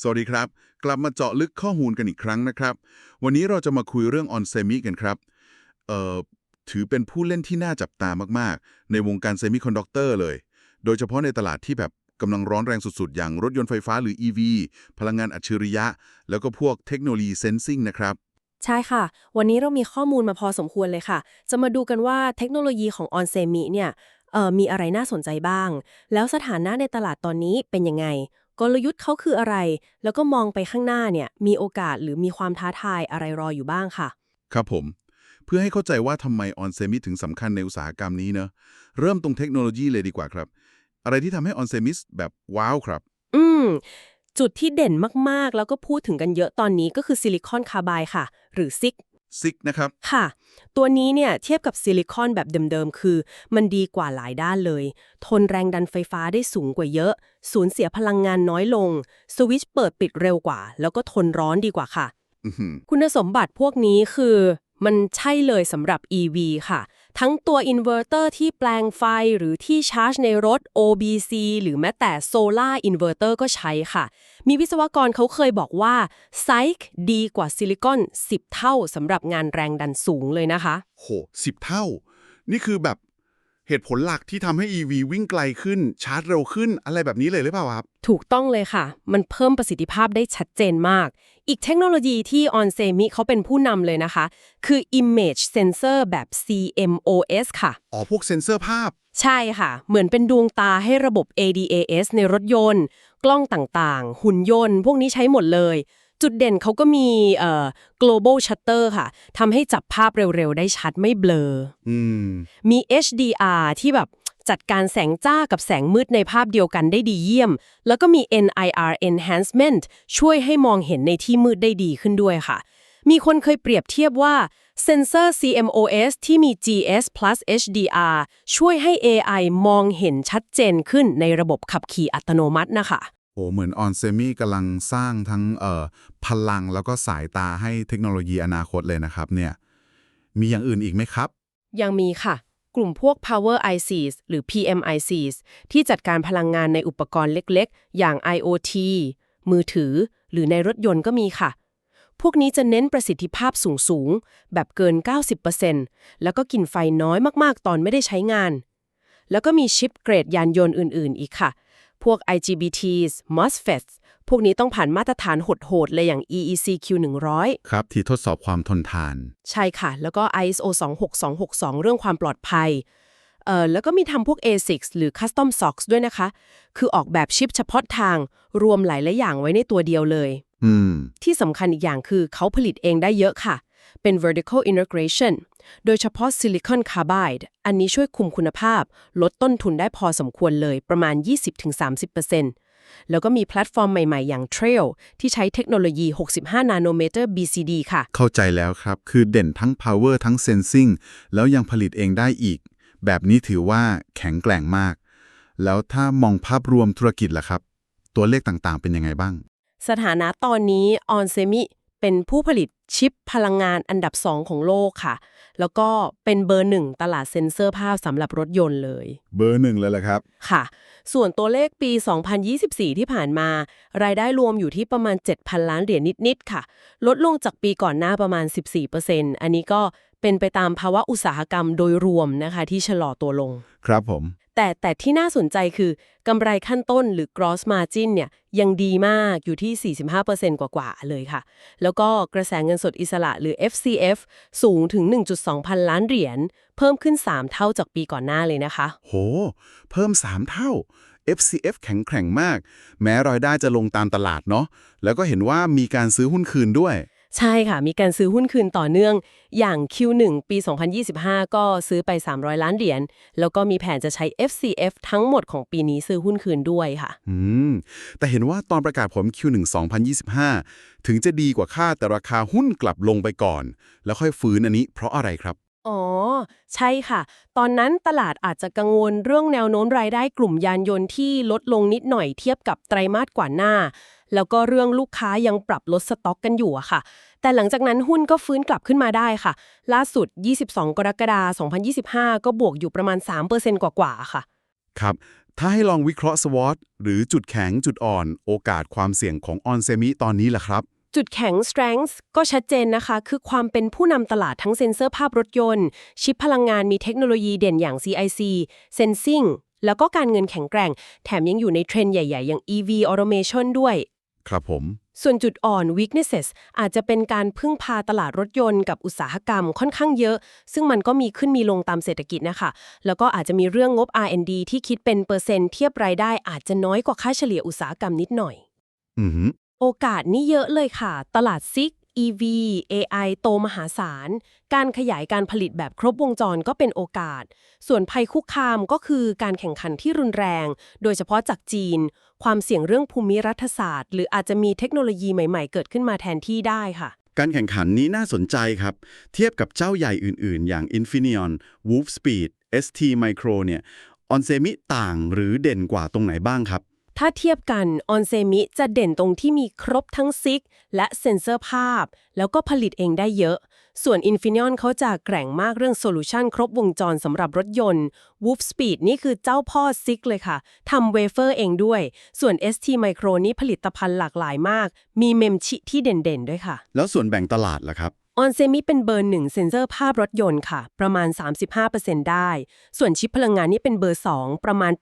สวัสดีครับ กลับมาเจาะลึกข้อมูลกันอีกครั้งนะครับ วันนี้เราจะมาคุยเรื่องออนเซมิกันครับเอ่อถือเป็นผู้เล่นที่น่าจับตามากๆ ในวงการเซมิคอนดักเตอร์เลย โดยเฉพาะในตลาดที่แบบกำลังร้อนแรงสุดๆ อย่างรถยนต์ไฟฟ้าหรือ EV พลังงานอัจฉริยะ แล้วก็พวกเทคโนโลยีเซนซิงนะครับ ใช่ค่ะ วันนี้เรามีข้อมูลมาพอสมควรเลยค่ะ จะมาดูกันว่าเทคโนโลยีของออนเซมิเนี่ยมีอะไรน่าสนใจบ้าง แล้วสถานะในตลาดตอนนี้เป็นยังไง กลยุทธ์เขาคืออะไร แล้วก็มองไปข้างหน้าเนี่ย มีโอกาสหรือมีความท้าทายอะไรรออยู่บ้างค่ะ ครับผม เพื่อให้เข้าใจว่าทำไมออนเซมิถึงสำคัญในอุตสาหกรรมนี้เนอะเริ่มตรงเทคโนโลยีเลยดีกว่าครับ อะไรที่ทำให้ออนเซมิสแบบว้าวครับ อืมจุดที่เด่นมาก ๆ แล้วก็พูดถึงกันเยอะตอนนี้ก็คือซิลิคอนคาร์บายค่ะ หรือซิก ซิกนะครับ ค่ะ ตัวนี้เนี่ยเทียบกับซิลิคอนแบบเดิมๆ คือ มันดีกว่าหลายด้านเลย ทนแรงดันไฟฟ้าได้สูงกว่าเยอะ สูญเสียพลังงานน้อยลง สวิตช์เปิดปิดเร็วกว่า แล้วก็ทนร้อนดีกว่าค่ะอื้อหือคุณสมบัติพวกนี้คือ มันใช่เลยสำหรับ EV ค่ะ ทั้งตัวอินเวอร์เตอร์ที่แปลงไฟหรือที่ชาร์จในรถ OBC หรือแม้แต่โซลาร์อินเวอร์เตอร์ก็ใช้ค่ะ มีวิศวกรเขาเคยบอกว่าไซค์ดีกว่าซิลิคอน 10 เท่าสำหรับงานแรงดันสูงเลยนะคะ โหสิบเท่า นี่คือแบบ เหตุผลหลักที่ทำให้ EV วิ่งไกลขึ้น ชาร์จเร็วขึ้นอะไรแบบนี้เลยหรือเปล่าครับ ถูกต้องเลยค่ะ มันเพิ่มประสิทธิภาพได้ชัดเจนมาก อีกเทคโนโลยีที่ On s e m i เขาเป็นผู้นำเลยนะคะ คือ Image Sensor แบบ CMOS ค่ะ อ๋อ พวกเซ็นเซอร์ภาพ ใช่ค่ะ เหมือนเป็นดวงตาให้ระบบ ADAS ในรถยนต์ กล้องต่างๆ หุ่นยนต์ พวกนี้ใช้หมดเลย จุดเด่นเขาก็มีเอ่อ global shutter ค่ะทำให้จับภาพเร็ว ๆ ได้ชัดไม่เบลออืมมี HDR ที่แบบจัดการแสงจ้ากับแสงมืดในภาพเดียวกันได้ดีเยี่ยม แล้วก็มี NIR enhancement ช่วยให้มองเห็นในที่มืดได้ดีขึ้นด้วยค่ะ มีคนเคยเปรียบเทียบว่าเซนเซอร์ CMOS ที่มี GS plus HDR ช่วยให้ AI มองเห็นชัดเจนขึ้นในระบบขับขี่อัตโนมัตินะคะ โอ้เหมือนออนเซมิกำลังสร้างทั้งเอ่อพลังแล้วก็สายตาให้เทคโนโลยีอนาคตเลยนะครับเนี่ยมีอย่างอื่นอีกไหมครับ ยังมีค่ะ กลุ่มพวก Power ICs หรือ PMICs ที่จัดการพลังงานในอุปกรณ์เล็กๆ อย่าง IoT มือถือ หรือในรถยนต์ก็มีค่ะ พวกนี้จะเน้นประสิทธิภาพสูงๆ แบบเกิน 90%แล้วก็กินไฟน้อยมากๆ ตอนไม่ได้ใช้งาน แล้วก็มีชิปเกรดยานยนต์อื่น ๆ อีกค่ะ พวก IGBTs MOSFETs พวกนี้ต้องผ่านมาตรฐานโหดๆเลยอย่าง EEC Q100 ครับ ที่ทดสอบความทนทาน ใช่ค่ะ แล้วก็ ISO 26262 เรื่องความปลอดภัยเอ่อแล้วก็มีทำพวก ASICs หรือ Custom SOCs ด้วยนะคะ คือออกแบบชิปเฉพาะทางรวมหลายหลายอย่างไว้ในตัวเดียวเลย อืม ที่สำคัญอีกอย่างคือเขาผลิตเองได้เยอะค่ะ เป็น vertical integration โดยเฉพาะ silicon carbide อันนี้ช่วยคุมคุณภาพ ลดต้นทุนได้พอสมควรเลยประมาณ 20-30%แล้วก็มีแพลตฟอร์มใหม่ ๆ อย่าง Trail ที่ใช้เทคโนโลยี 65 นาโนเมตร BCD ค่ะ เข้าใจแล้วครับ คือเด่นทั้ง power ทั้ง sensing แล้วยังผลิตเองได้อีก แบบนี้ถือว่าแข็งแกร่งมาก แล้วถ้ามองภาพรวมธุรกิจล่ะครับ ตัวเลขต่างๆ เป็นยังไงบ้าง สถานะตอนนี้ onsemi เป็นผู้ผลิต ชิปพลังงานอันดับ2ของโลกค่ะ แล้วก็เป็นเบอร์หนึ่งตลาดเซ็นเซอร์ภาพสำหรับรถยนต์เลย เบอร์หนึ่งเลยละครับ ค่ะ ส่วนตัวเลขปี 2024 ที่ผ่านมา รายได้รวมอยู่ที่ประมาณ 7,000 ล้านเหรียญนิด ๆ ค่ะ ลดลงจากปีก่อนหน้าประมาณ 14%อันนี้ก็เป็นไปตามภาวะอุตสาหกรรมโดยรวมนะคะที่ชะลอตัวลง ครับผม แต่แต่ที่น่าสนใจคือกำไรขั้นต้นหรือ gross margin เนี่ยยังดีมากอยู่ที่ 45%กว่าๆเลยค่ะ แล้วก็กระแสเงินสดอิสระหรือ FCF สูงถึง 1.2 พันล้านเหรียญ เพิ่มขึ้น 3 เท่าจากปีก่อนหน้าเลยนะคะ โห เพิ่ม 3 เท่า FCF แข็งแกร่งมาก แม้รายได้จะลงตามตลาดเนาะแล้วก็เห็นว่ามีการซื้อหุ้นคืนด้วย ใช่ค่ะ มีการซื้อหุ้นคืนต่อเนื่อง อย่าง Q1 ปี 2025 ก็ซื้อไป 300 ล้านเหรียญ แล้วก็มีแผนจะใช้ FCF ทั้งหมดของปีนี้ซื้อหุ้นคืนด้วยค่ะ อืม แต่เห็นว่าตอนประกาศผล Q1 2025 ถึงจะดีกว่าคาดแต่ราคาหุ้นกลับลงไปก่อน แล้วค่อยฟื้นอันนี้เพราะอะไรครับ อ๋อ ใช่ค่ะ ตอนนั้นตลาดอาจจะกังวลเรื่องแนวโน้มรายได้กลุ่มยานยนต์ที่ลดลงนิดหน่อยเทียบกับไตรมาสก่อนหน้า แล้วก็เรื่องลูกค้ายังปรับลดสต็อกกันอยู่อะค่ะ แต่หลังจากนั้นหุ้นก็ฟื้นกลับขึ้นมาได้ค่ะ ล่าสุด 22 กรกฎาคม 2025 ก็บวกอยู่ประมาณ 3%กว่าๆค่ะ ครับ ถ้าให้ลองวิเคราะห์ SWOT หรือจุดแข็งจุดอ่อน โอกาสความเสี่ยงของออนเซมิตอนนี้ล่ะครับ จุดแข็ง strength ก็ชัดเจนนะคะ คือความเป็นผู้นำตลาดทั้งเซ็นเซอร์ภาพรถยนต์ ชิปพลังงานมีเทคโนโลยีเด่นอย่าง CIC Sensing แล้วก็การเงินแข็งแกร่ง แถมยังอยู่ในเทรนด์ใหญ่ ๆ อย่าง EV automation ด้วย ครับผม ส่วนจุดอ่อน weaknesses อาจจะเป็นการพึ่งพาตลาดรถยนต์กับอุตสาหกรรมค่อนข้างเยอะ ซึ่งมันก็มีขึ้นมีลงตามเศรษฐกิจนะคะ แล้วก็อาจจะมีเรื่องงบ R&D ที่คิดเป็นเปอร์เซ็นต์เทียบรายได้อาจจะน้อยกว่าค่าเฉลี่ยอุตสาหกรรมนิดหน่อย อือหือ โอกาสนี่เยอะเลยค่ะ ตลาดซิก EV AI โตมหาศาล การขยายการผลิตแบบครบวงจรก็เป็นโอกาส ส่วนภัยคุกคามก็คือการแข่งขันที่รุนแรง โดยเฉพาะจากจีน ความเสี่ยงเรื่องภูมิรัฐศาสตร์ หรืออาจจะมีเทคโนโลยีใหม่ๆ เกิดขึ้นมาแทนที่ได้ค่ะ การแข่งขันนี้น่าสนใจครับ เทียบกับเจ้าใหญ่อื่นๆ อย่าง Infineon Wolfspeed ST Micro เนี่ย ออนเซมิต่างหรือเด่นกว่าตรงไหนบ้างครับ ถ้าเทียบกันออนเซมิจะเด่นตรงที่มีครบทั้งซิก และเซ็นเซอร์ภาพ แล้วก็ผลิตเองได้เยอะ ส่วน Infineon เขาจะแกร่งมากเรื่องโซลูชันครบวงจรสำหรับรถยนต์ Wolfspeed นี่คือเจ้าพ่อซิกเลยค่ะทำเวเฟอร์เองด้วย ส่วน ST Micro นี่ผลิตภัณฑ์หลากหลายมาก มีเมมชิที่เด่นๆด้วยค่ะ แล้วส่วนแบ่งตลาดล่ะครับ ออนเซมิเป็นเบอร์หนึ่งเซ็นเซอร์ภาพรถยนต์ค่ะ ประมาณ 35%ได้ ส่วนชิปพลังงานนี่เป็นเบอร์ 2 ประมาณ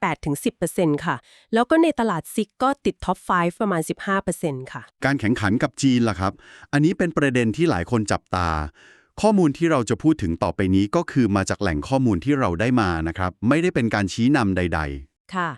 8-10%ค่ะ แล้วก็ในตลาดซิกก็ติดท็อป 5 ประมาณ 15%ค่ะ การแข่งขันกับจีนล่ะครับ อันนี้เป็นประเด็นที่หลายคนจับตา ข้อมูลที่เราจะพูดถึงต่อไปนี้ก็คือมาจากแหล่งข้อมูลที่เราได้มานะครับ ไม่ได้เป็นการชี้นำใดค่ะ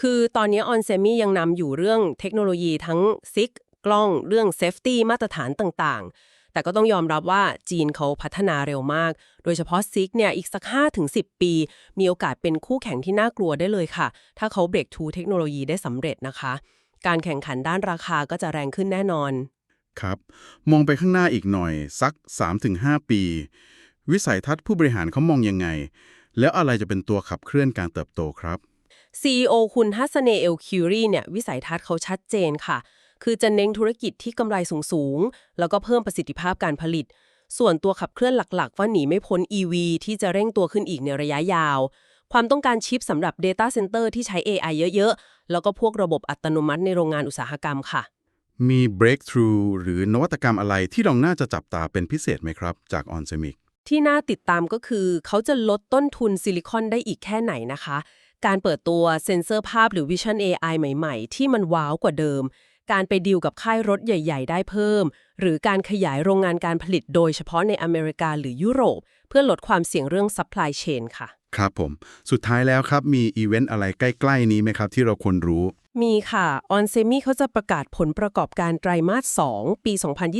คือตอนนี้ออนเซมิยังนำอยู่เรื่องเทคโนโลยีทั้งซิกกล้องเรื่องเซฟตี้มาตรฐานต่างๆ แต่ก็ต้องยอมรับว่าจีนเขาพัฒนาเร็วมาก โดยเฉพาะซิกเนี่ยอีกสัก 5-10 ปี มีโอกาสเป็นคู่แข่งที่น่ากลัวได้เลยค่ะ ถ้าเขาเบรกทูเทคโนโลยีได้สำเร็จนะคะ การแข่งขันด้านราคาก็จะแรงขึ้นแน่นอน ครับ มองไปข้างหน้าอีกหน่อยสัก 3-5 ปี วิสัยทัศน์ผู้บริหารเขามองยังไง แล้วอะไรจะเป็นตัวขับเคลื่อนการเติบโตครับ CEO คุณฮัสเนเอลคิวรีเนี่ยวิสัยทัศน์เขาชัดเจนค่ะ คือจะเน้นธุรกิจที่กำไรสูงๆ แล้วก็เพิ่มประสิทธิภาพการผลิต ส่วนตัวขับเคลื่อนหลักๆ ว่าหนีไม่พ้น EV ที่จะเร่งตัวขึ้นอีกในระยะยาว ความต้องการชิปสำหรับ Data Center ที่ใช้ AI เยอะๆ แล้วก็พวกระบบอัตโนมัติในโรงงานอุตสาหกรรมค่ะ มี breakthrough หรือนวัตกรรมอะไรที่เราน่าจะจับตาเป็นพิเศษไหมครับ จาก OnSemic ที่น่าติดตามก็คือ เขาจะลดต้นทุนซิลิคอนได้อีกแค่ไหนนะคะ การเปิดตัวเซ็นเซอร์ภาพหรือ Vision AI ใหม่ ๆ ที่มันว้าวกว่าเดิม การไปดีลกับค่ายรถใหญ่ ๆ ได้เพิ่ม หรือการขยายโรงงานการผลิตโดยเฉพาะในอเมริกาหรือยุโรป เพื่อลดความเสี่ยงเรื่อง supply chain ค่ะ ครับผม สุดท้ายแล้วครับมีอีเวนต์อะไรใกล้ ๆ นี้ไหมครับ ที่เราควรรู้ มีค่ะออนเซมิเขาจะประกาศผลประกอบการไตรมาส 2 ปี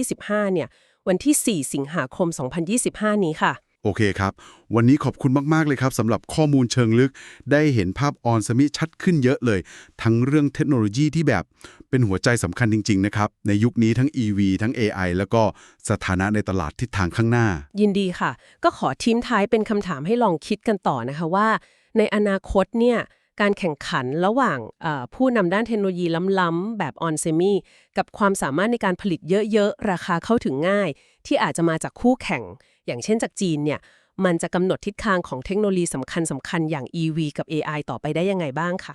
2025 เนี่ย วันที่ 4 สิงหาคม 2025 นี้ค่ะ โอเคครับ วันนี้ขอบคุณมาก ๆ เลยครับสำหรับข้อมูลเชิงลึก ได้เห็นภาพออนสมิชัดขึ้นเยอะเลย ทั้งเรื่องเทคโนโลยีที่แบบเป็นหัวใจสำคัญจริง ๆ นะครับ ในยุคนี้ทั้ง EV ทั้ง AI แล้วก็สถานะในตลาดทิศทางข้างหน้า ยินดีค่ะ ก็ขอทิ้มท้ายเป็นคำถามให้ลองคิดกันต่อนะคะว่า ในอนาคตเนี่ย การแข่งขันระหว่างผู้นำด้านเทคโนโลยีล้ำๆแบบออนเซมิกับความสามารถในการผลิตเยอะๆ ราคาเข้าถึงง่าย ที่อาจจะมาจากคู่แข่ง อย่างเช่นจากจีนเนี่ยมันจะกำหนดทิศทางของเทคโนโลยีสำคัญๆ อย่าง EV กับ AI ต่อไปได้ยังไงบ้างคะ